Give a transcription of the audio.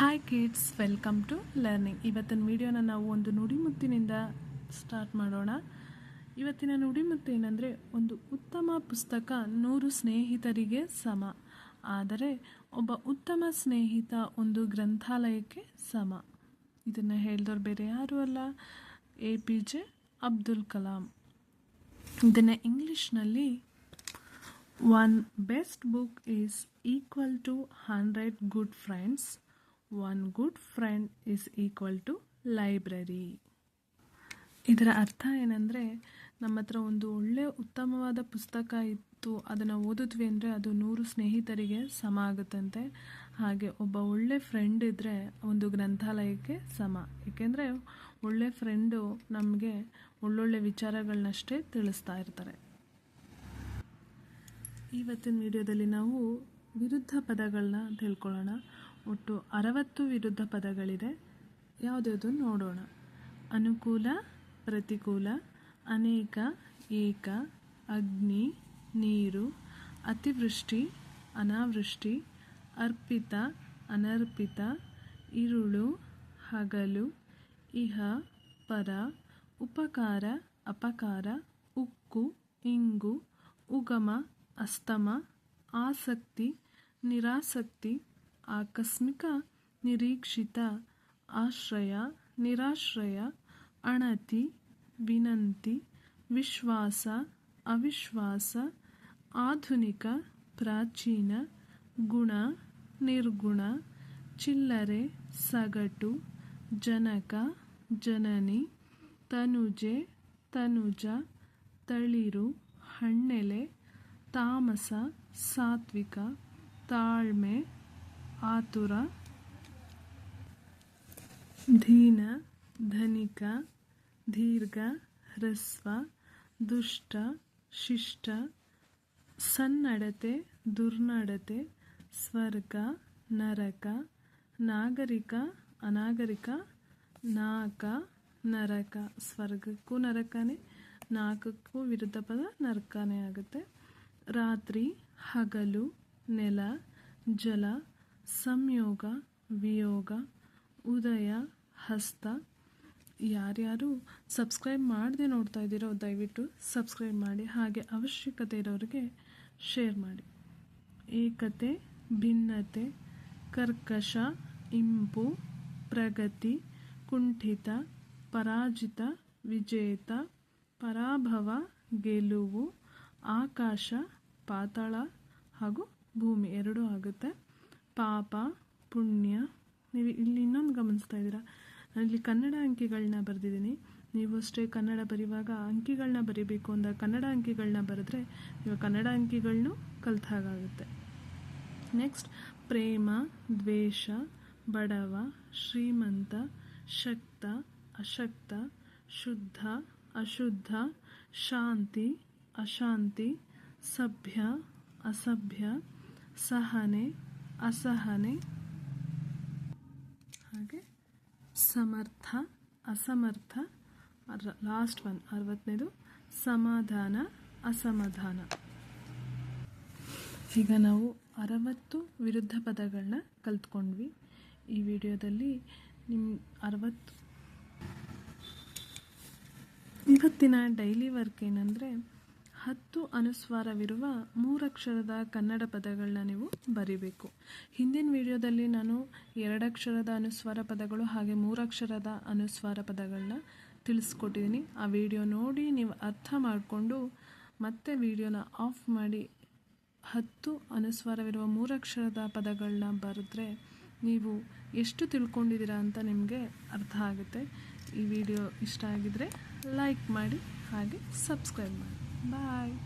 Hi kids welcome to learning ಇವತ್ತಿನ ವಿಡಿಯೋನ ನಾವು ಒಂದು ನುಡಿಮುತ್ತಿನಿಂದ ಸ್ಟಾರ್ಟ್ ಮಾಡೋಣ. ಇವತ್ತಿನ ನುಡಿಮುತ್ತು ಏನಂದರೆ ಒಂದು ಉತ್ತಮ ಪುಸ್ತಕ ನೂರು ಸ್ನೇಹಿತರಿಗೆ ಸಮ. ಆದರೆ ಒಬ್ಬ ಉತ್ತಮ ಸ್ನೇಹಿತ ಒಂದು ಗ್ರಂಥಾಲಯಕ್ಕೆ ಸಮ. ಇದನ್ನು ಹೇಳಿದವ್ರು ಬೇರೆ ಯಾರೂ ಅಲ್ಲ. A P J Abdul Kalam. ಇದನ್ನು ಇಂಗ್ಲೀಷ್ನಲ್ಲಿ one best book is equal to hundred good friends one good friend is equal to library ಇದರ ಅರ್ಥ ಏನಂದರೆ, ನಮ್ಮ ಹತ್ರ ಒಂದು ಒಳ್ಳೆಯ ಉತ್ತಮವಾದ ಪುಸ್ತಕ ಇತ್ತು, ಅದನ್ನು ಓದಿದ್ವಿ ಅಂದರೆ ಅದು ನೂರು ಸ್ನೇಹಿತರಿಗೆ ಸಮ ಆಗುತ್ತಂತೆ. ಹಾಗೆ ಒಬ್ಬ ಒಳ್ಳೆ ಫ್ರೆಂಡ್ ಇದ್ದರೆ ಒಂದು ಗ್ರಂಥಾಲಯಕ್ಕೆ ಸಮ. ಏಕೆಂದರೆ ಒಳ್ಳೆ ಫ್ರೆಂಡು ನಮಗೆ ಒಳ್ಳೊಳ್ಳೆ ವಿಚಾರಗಳನ್ನಷ್ಟೇ ತಿಳಿಸ್ತಾ ಇರ್ತಾರೆ. ಇವತ್ತಿನ ವಿಡಿಯೋದಲ್ಲಿ ನಾವು ವಿರುದ್ಧ ಪದಗಳನ್ನ ತಿಳ್ಕೊಳ್ಳೋಣ. ಒಟ್ಟು ಅರವತ್ತು ವಿರುದ್ಧ ಪದಗಳಿದೆ. ಯಾವುದ್ಯಾವುದು ನೋಡೋಣ. ಅನುಕೂಲ, ಪ್ರತಿಕೂಲ, ಅನೇಕ, ಏಕ, ಅಗ್ನಿ, ನೀರು, ಅತಿವೃಷ್ಟಿ, ಅನಾವೃಷ್ಟಿ, ಅರ್ಪಿತ, ಅನರ್ಪಿತ, ಇರುಳು, ಹಗಲು, ಇಹ, ಪರ, ಉಪಕಾರ, ಅಪಕಾರ, ಉಕ್ಕು, ಇಂಗು, ಉಗಮ, ಅಸ್ತಮ, ಆಸಕ್ತಿ, ನಿರಾಸಕ್ತಿ ಆಕಸ್ಮಿಕ, ನಿರೀಕ್ಷಿತ, ಆಶ್ರಯ, ನಿರಾಶ್ರಯ, ಅಣತಿ, ವಿನಂತಿ, ವಿಶ್ವಾಸ, ಅವಿಶ್ವಾಸ, ಆಧುನಿಕ, ಪ್ರಾಚೀನ, ಗುಣ, ನಿರ್ಗುಣ, ಚಿಲ್ಲರೆ, ಸಗಟು, ಜನಕ, ಜನನಿ, ತನುಜೆ, ತನುಜ, ತಳಿರು, ಹಣ್ಣೆಲೆ, ತಾಮಸ, ಸಾತ್ವಿಕ, ತಾಳ್ಮೆ ಆತುರ, ಧೀನ, ಧನಿಕ, ದೀರ್ಘ, ಹ್ರಸ್ವ, ದುಷ್ಟ, ಶಿಷ್ಟ, ಸನ್ನಡತೆ, ದುರ್ನಡತೆ, ಸ್ವರ್ಗ, ನರಕ, ನಾಗರಿಕ, ಅನಾಗರಿಕ, ನಾಕ, ನರಕ. ಸ್ವರ್ಗಕ್ಕೂ ನರಕನೇ, ನಾಕಕ್ಕೂ ವಿರುದ್ಧ ಪದ ನರಕನೇ ಆಗುತ್ತೆ. ರಾತ್ರಿ, ಹಗಲು, ನೆಲ, ಜಲ ಸಂಯೋಗ, ವಿಯೋಗ, ಉದಯ, ಹಸ್ತ. ಯಾರ್ಯಾರು ಸಬ್ಸ್ಕ್ರೈಬ್ ಮಾಡದೆ ನೋಡ್ತಾ ಇದ್ದೀರೋ ದಯವಿಟ್ಟು ಸಬ್ಸ್ಕ್ರೈಬ್ ಮಾಡಿ, ಹಾಗೆ ಅವಶ್ಯಕತೆ ಇರೋರಿಗೆ ಶೇರ್ ಮಾಡಿ. ಏಕತೆ, ಭಿನ್ನತೆ, ಕರ್ಕಶ, ಇಂಪು, ಪ್ರಗತಿ, ಕುಂಠಿತ, ಪರಾಜಿತ, ವಿಜೇತ, ಪರಾಭವ, ಗೆಲುವು, ಆಕಾಶ, ಪಾತಾಳ ಹಾಗೂ ಭೂಮಿ ಎರಡೂ ಆಗುತ್ತೆ. ಪಾಪ, ಪುಣ್ಯ. ನೀವು ಇಲ್ಲಿ ಇನ್ನೊಂದು ಗಮನಿಸ್ತಾ ಇದ್ದೀರಾ? ನಾನು ಇಲ್ಲಿ ಕನ್ನಡ ಅಂಕಿಗಳನ್ನ ಬರೆದಿದ್ದೀನಿ. ನೀವು ಅಷ್ಟೇ ಕನ್ನಡ ಬರೆಯುವಾಗ ಅಂಕಿಗಳನ್ನ ಬರೀಬೇಕು ಅಂದಾಗ ಕನ್ನಡ ಅಂಕಿಗಳನ್ನ ಬರೆದ್ರೆ ನೀವು ಕನ್ನಡ ಅಂಕಿಗಳನ್ನೂ ಕಲ್ತ ಹಾಗಾಗುತ್ತೆ. ನೆಕ್ಸ್ಟ್ ಪ್ರೇಮ, ದ್ವೇಷ, ಬಡವ, ಶ್ರೀಮಂತ, ಶಕ್ತ, ಅಶಕ್ತ, ಶುದ್ಧ, ಅಶುದ್ಧ, ಶಾಂತಿ, ಅಶಾಂತಿ, ಸಭ್ಯ, ಅಸಭ್ಯ, ಸಹನೆ ಅಸಹನೆ. ಹಾಗೆ ಸಮರ್ಥ, ಅಸಮರ್ಥ ಲಾಸ್ಟ್ ಒನ್ ಅರವತ್ತನೇದು, ಸಮಾಧಾನ, ಅಸಮಾಧಾನ. ಈಗ ನಾವು ಅರವತ್ತು ವಿರುದ್ಧ ಪದಗಳನ್ನ ಕಲ್ತ್ಕೊಂಡ್ವಿ. ಈ ವಿಡಿಯೋದಲ್ಲಿ ನಿಮ್ಮ ಅರವತ್ತು ಇವತ್ತಿನ ಡೈಲಿ ವರ್ಕ್ ಏನಂದರೆ ಹತ್ತು ಅನುಸ್ವಾರವಿರುವ ಮೂರಕ್ಷರದ ಕನ್ನಡ ಪದಗಳನ್ನ ನೀವು ಬರಿಬೇಕು. ಹಿಂದಿನ ವಿಡಿಯೋದಲ್ಲಿ ನಾನು ಎರಡಕ್ಷರದ ಅನುಸ್ವಾರ ಪದಗಳು ಹಾಗೆ ಮೂರಕ್ಷರದ ಅನುಸ್ವಾರ ಪದಗಳನ್ನ ತಿಳಿಸ್ಕೊಟ್ಟಿದ್ದೀನಿ ಆ ವಿಡಿಯೋ ನೋಡಿ ನೀವು ಅರ್ಥ ಮಾಡಿಕೊಂಡು ಮತ್ತೆ ವಿಡಿಯೋನ ಆಫ್ ಮಾಡಿ ಹತ್ತು ಅನುಸ್ವಾರವಿರುವ ಮೂರಕ್ಷರದ ಪದಗಳನ್ನ ಬರೆದ್ರೆ ನೀವು ಎಷ್ಟು ತಿಳ್ಕೊಂಡಿದ್ದೀರಾ ಅಂತ ನಿಮಗೆ ಅರ್ಥ ಆಗುತ್ತೆ. ಈ ವಿಡಿಯೋ ಇಷ್ಟ ಆಗಿದರೆ ಲೈಕ್ ಮಾಡಿ ಹಾಗೆ ಸಬ್ಸ್ಕ್ರೈಬ್ ಮಾಡಿ. Bye.